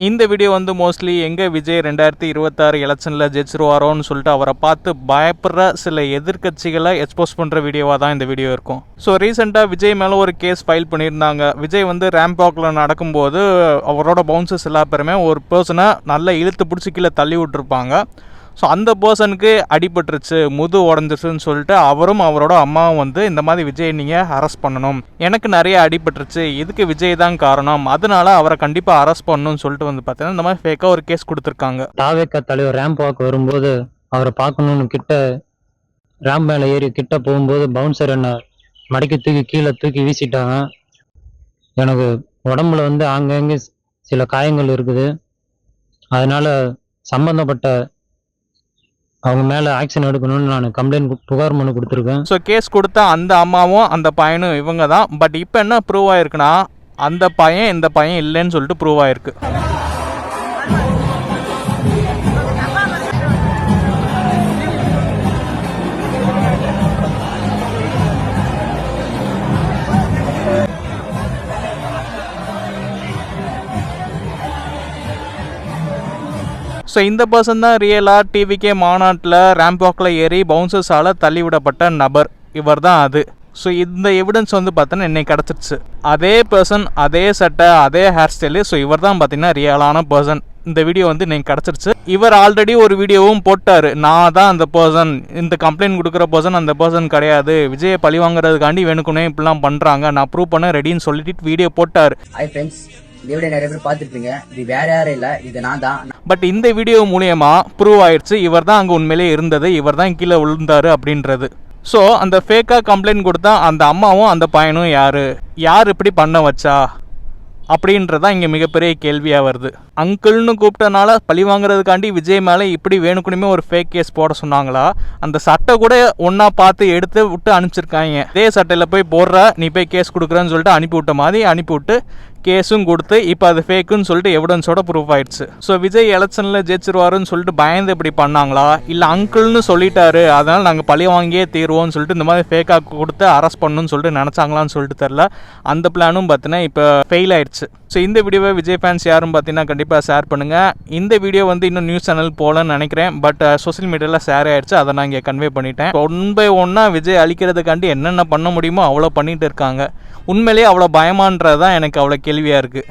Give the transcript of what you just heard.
இந்த வீடியோ வந்து மோஸ்ட்லி எங்கே விஜய் ரெண்டாயிரத்தி இருபத்தாறு எலெக்ஷனில் ஜெயிச்சிருவாரோன்னு சொல்லிட்டு அவரை பார்த்து பயப்படுற சில எதிர்க்கட்சிகளை எக்ஸ்போஸ் பண்ணுற வீடியோவாக தான் இந்த வீடியோ இருக்கும். ஸோ ரீசெண்டாக விஜய் மேலே ஒரு கேஸ் ஃபைல் பண்ணியிருந்தாங்க. விஜய் வந்து ரேம்ப் வாக்கில் நடக்கும்போது அவரோட பவுன்சர்ஸ் எல்லா பேருமே ஒரு பர்சனை நல்லா இழுத்து பிடிச்சி கீழே தள்ளி விட்டுருப்பாங்க. ஸோ அந்த பர்சனுக்கு அடிபட்டுருச்சு முது உடஞ்சிருச்சுன்னு சொல்லிட்டு அவரும் அவரோட அம்மாவும் வந்து இந்த மாதிரி விஜய் நீங்கள் அரெஸ்ட் பண்ணணும். எனக்கு நிறைய அடிபட்டுருச்சு இதுக்கு விஜய் தான் காரணம். அதனால அவரை கண்டிப்பாக அரெஸ்ட் பண்ணணும்னு சொல்லிட்டு வந்து பார்த்தீங்கன்னா இந்த மாதிரி ஃபேக்காக ஒரு கேஸ் கொடுத்துருக்காங்க. தாவேக்கா தலைவர் ரேம்ப் வாக் வரும்போது அவரை பார்க்கணும்னு கிட்ட ரேம்ப் மேலே ஏறி கிட்ட போகும்போது பவுன்சர் என்ன மடக்கி தூக்கி கீழே தூக்கி வீசிட்டாங்க. எனக்கு உடம்புல வந்து ஆங்கங்கே சில காயங்கள் இருக்குது. அதனால் சம்பந்தப்பட்ட அவங்க மேலே ஆக்ஷன் எடுக்கணும்னு நான் கம்ப்ளைண்ட் புகார் மனு கொடுத்துருக்கேன். ஸோ கேஸ் கொடுத்த அந்த அம்மாவும் அந்த பையனும் இவங்க தான் பட் இப்போ என்ன ப்ரூவ் ஆயிருக்குன்னா அந்த பையன் இந்த பையன் இல்லைன்னு சொல்லிட்டு ப்ரூவ் ஆயிருக்கு. ஸோ இந்த பர்சன் தான் ரியலாக டிவிகே மாநாட்டில் ரேம்ப் வாக்கில் ஏறி பவுன்சர்ஸால் தள்ளிவிடப்பட்ட நபர். இவர் தான் அது. ஸோ இந்த எவிடன்ஸ் வந்து பார்த்தோன்னா என்னை கிடச்சிருச்சு. அதே பர்சன் அதே சட்டை அதே ஹேர் ஸ்டைலு ஸோ இவர் தான் பார்த்தீங்கன்னா ரியலான பர்சன் இந்த வீடியோ வந்து நீங்கள் கிடச்சிருச்சு. இவர் ஆல்ரெடி ஒரு வீடியோவும் போட்டார். நான் தான் அந்த பர்சன் இந்த கம்ப்ளைண்ட் கொடுக்குற பர்சன் அந்த பர்சன் கிடையாது. விஜயை பழி வாங்குறதுக்காண்டி வேணுக்குனே இப்படிலாம் பண்ணுறாங்க நான் ப்ரூவ் பண்ண ரெடின்னு சொல்லிட்டு வீடியோ போட்டார். ஹாய் நிறைய பேர் பார்த்துருப்பீங்க. இது வேற யாரும் இல்லை. இது நான் தான். பட் இந்த வீடியோ மூலியமா ப்ரூவ் ஆயிடுச்சு. இவர் தான் அங்கே உண்மையிலே இருந்தது. இவர் தான் கீழே விழுந்தாரு அப்படின்றது. ஸோ அந்த ஃபேக்காக கம்ப்ளைண்ட் கொடுத்தா அந்த அம்மாவும் அந்த பையனும் யார்? யார் இப்படி பண்ண வச்சா? அப்படின்றதான் இங்கே மிகப்பெரிய கேள்வியாக வருது. அங்கிள்னு கூப்பிட்டனால பழி வாங்குறதுக்காண்டி விஜய் மேலே இப்படி வேணுக்குனுமே ஒரு ஃபேக் கேஸ் போட சொன்னாங்களா? அந்த சட்டை கூட ஒன்றா பார்த்து எடுத்து விட்டு அனுப்பிச்சிருக்காங்க. இதே சட்டையில் போய் போடுற நீ போய் கேஸ் கொடுக்குறேன்னு சொல்லிட்டு அனுப்பி விட்ட மாதிரி அனுப்பிவிட்டு கேஸும் கொடுத்து இப்போ அது ஃபேக்குன்னு சொல்லிட்டு எவிடன்ஸோட ப்ரூஃப் ஆயிடுச்சு. ஸோ விஜய் எலெக்ஷனில் ஜெயிச்சிருவாருன்னு சொல்லிட்டு பயந்து இப்படி பண்ணாங்களா? இல்லை அங்கிள்னு சொல்லிட்டாரு அதனால் நாங்கள் பழி வாங்கியே தீர்வோம்னு சொல்லிட்டு இந்த மாதிரி ஃபேக்காக கொடுத்து அரெஸ்ட் பண்ணணும்னு சொல்லிட்டு நினச்சாங்களான்னு சொல்லிட்டு தெரில அந்த பிளானும் பார்த்தீங்கன்னா இப்போ ஃபெயில் ஆயிடுச்சு. ஸோ இந்த வீடியோவை விஜய் ஃபேன்ஸ் யாரும் பார்த்தீங்கன்னா கண்டிப்பாக கண்டிப்பாக ஷேர் பண்ணுங்கள் இந்த வீடியோ வந்து இன்னும் நியூஸ் சேனல் போகலன்னு நினைக்கிறேன். பட் சோஷியல் மீடியாவில் ஷேர் ஆகிடுச்சு அதை நான் இங்கே கன்வே பண்ணிட்டேன். ஒன் பை ஒன்னாக விஜய் அழிக்கிறதுக்காண்டி என்னென்ன பண்ண முடியுமோ அவ்வளோ பண்ணிகிட்டு இருக்காங்க. உண்மையிலேயே அவ்வளோ பயமான்றது தான் எனக்கு அவ்வளோ கேள்வியாக இருக்குது